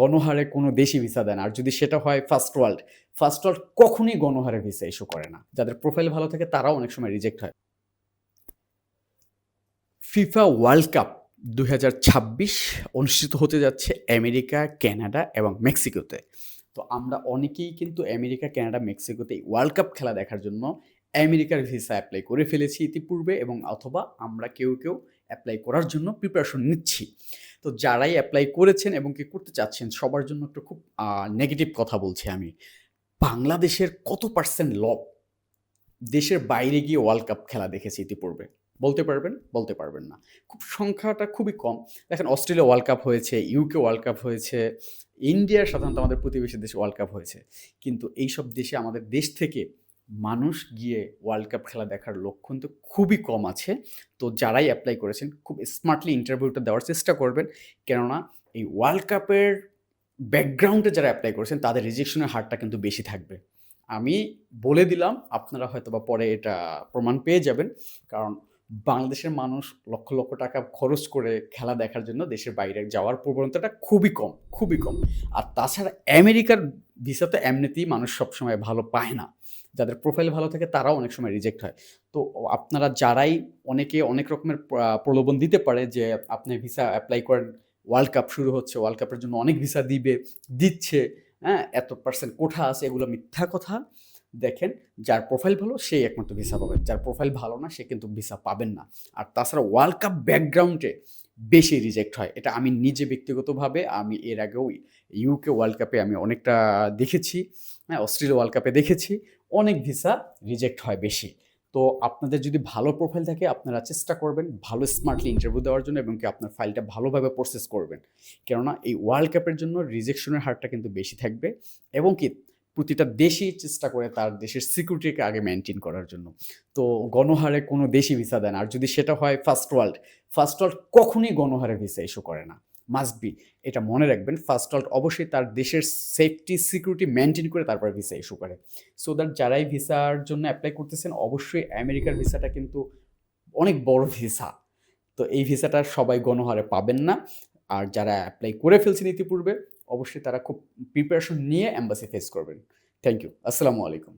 গণহারে কোনো দেশই ভিসা দেয় না। আর যদি সেটা হয় ফার্স্ট ওয়ার্ল্ড ফার্স্ট ওয়ার্ল্ড কখনই গণহারে ভিসা ইস্যু করে না। যাদের প্রোফাইল ভালো থাকে তারাও অনেক সময় রিজেক্ট হয়। ফিফা ওয়ার্ল্ড কাপ দু ছাব্বিশ অনুষ্ঠিত হতে যাচ্ছে আমেরিকা ক্যানাডা এবং মেক্সিকোতে। তো আমরা অনেকেই কিন্তু আমেরিকা, কানাডা, মেক্সিকোতে ওয়ার্ল্ড কাপ খেলা দেখার জন্য আমেরিকার ভিসা অ্যাপ্লাই করে ফেলেছি ইতিপূর্বে এবং অথবা আমরা কেউ কেউ অ্যাপ্লাই করার জন্য প্রিপারেশন নিচ্ছি। তো যারাই অ্যাপ্লাই করেছেন এবং কি করতে চাচ্ছেন, সবার জন্য একটু খুব নেগেটিভ কথা বলছি আমি। বাংলাদেশের কত পার্সেন্ট লব দেশের বাইরে গিয়ে ওয়ার্ল্ড কাপ খেলা দেখেছি ইতিপূর্বে। বলতে পারবেন? বলতে পারবেন না। খুব সংখ্যাটা খুবই কম। দেখেন, অস্ট্রেলিয়া ওয়ার্ল্ড কাপ হয়েছে ইউকে ওয়ার্ল্ড কাপ হয়েছে ইন্ডিয়ার সাধারণত আমাদের প্রতিবেশী দেশে ওয়ার্ল্ড কাপ হয়েছে। কিন্তু এইসব দেশে আমাদের দেশ থেকে মানুষ গিয়ে ওয়ার্ল্ড কাপ খেলা দেখার লক্ষণ তো খুবই কম আছে। তো যারাই অ্যাপ্লাই করেছেন, খুব স্মার্টলি ইন্টারভিউটা দেওয়ার চেষ্টা করবেন। কেননা এই ওয়ার্ল্ড কাপের ব্যাকগ্রাউন্ডে যারা অ্যাপ্লাই করেছেন, তাদের রিজেকশনের হারটা কিন্তু বেশি থাকবে। আমি বলে দিলাম, আপনারা হয়তো বা পরে এটা প্রমাণ পেয়ে যাবেন। কারণ বাংলাদেশের মানুষ লক্ষ লক্ষ টাকা খরচ করে খেলা দেখার জন্য দেশের বাইরে যাওয়ার প্রবণতাটা খুবই কম খুবই কম। আর তাছাড়া আমেরিকার ভিসা তো এমনিতেই মানুষ সবসময় ভালো পায় না। যাদের প্রোফাইল ভালো থাকে তারাও অনেক সময় রিজেক্ট হয়। তো আপনারা যারাই অনেকে অনেক রকমের প্রলোভন দিতে পারে যে আপনি ভিসা অ্যাপ্লাই করেন ওয়ার্ল্ড কাপ শুরু হচ্ছে ওয়ার্ল্ড কাপের জন্য অনেক ভিসা দিবে, দিচ্ছে হ্যাঁ এত পার্সেন্ট কোঠা আছে, এগুলো মিথ্যা কথা, দেখেন, যার প্রোফাইল ভালো, সেই একমাত্র ভিসা পাবেন। যার প্রোফাইল ভালো না, সে কিন্তু ভিসা পাবেন না। আর তাছাড়া ওয়ার্ল্ড কাপ ব্যাকগ্রাউন্ডে বেশি রিজেক্ট হয়। এটা আমি নিজে ব্যক্তিগতভাবে, আমি এর আগেও ইউকে ওয়ার্ল্ড কাপে আমি অনেকটা দেখেছি হ্যাঁ অস্ট্রেলিয়া ওয়ার্ল্ড কাপে দেখেছি, অনেক ভিসা রিজেক্ট হয় বেশি। তো আপনাদের যদি ভালো প্রোফাইল থাকে, আপনারা চেষ্টা করবেন ভালো স্মার্টলি ইন্টারভিউ দেওয়ার জন্য এবং কি আপনার ফাইলটা ভালোভাবে প্রসেস করবেন। কেননা এই ওয়ার্ল্ড কাপের জন্য রিজেকশনের হারটা কিন্তু বেশি থাকবে এবং কি প্রতিটা দেশই চেষ্টা করে তার দেশের সিকিউরিটিকে আগে মেনটেন করার জন্য। তো গণহারে কোনো দেশই ভিসা দেয় না। আর যদি সেটা হয় ফার্স্ট ওয়ার্ল্ড ফার্স্ট ওয়ার্ল্ড কখনোই গণহারে ভিসা ইস্যু করে না। মাস্ট বি এটা মনে রাখবেন ফার্স্ট ওয়ার্ল্ড অবশ্যই তার দেশের সেফটি সিকিউরিটি মেনটেন করে তারপরে ভিসা ইস্যু করে। সো দ্যাট যারাই ভিসার জন্য অ্যাপ্লাই করতেছেন, অবশ্যই আমেরিকার ভিসাটা কিন্তু অনেক বড় ভিসা তো এই ভিসাটা সবাই গণহারে পাবেন না। আর যারা অ্যাপ্লাই করে ফেলছেন ইতিপূর্বে অবশ্যই তারা খুব প্রিপারেশন নিয়ে অ্যাম্বাসি ফেস করবেন। থ্যাংক ইউ আসসালামু আলাইকুম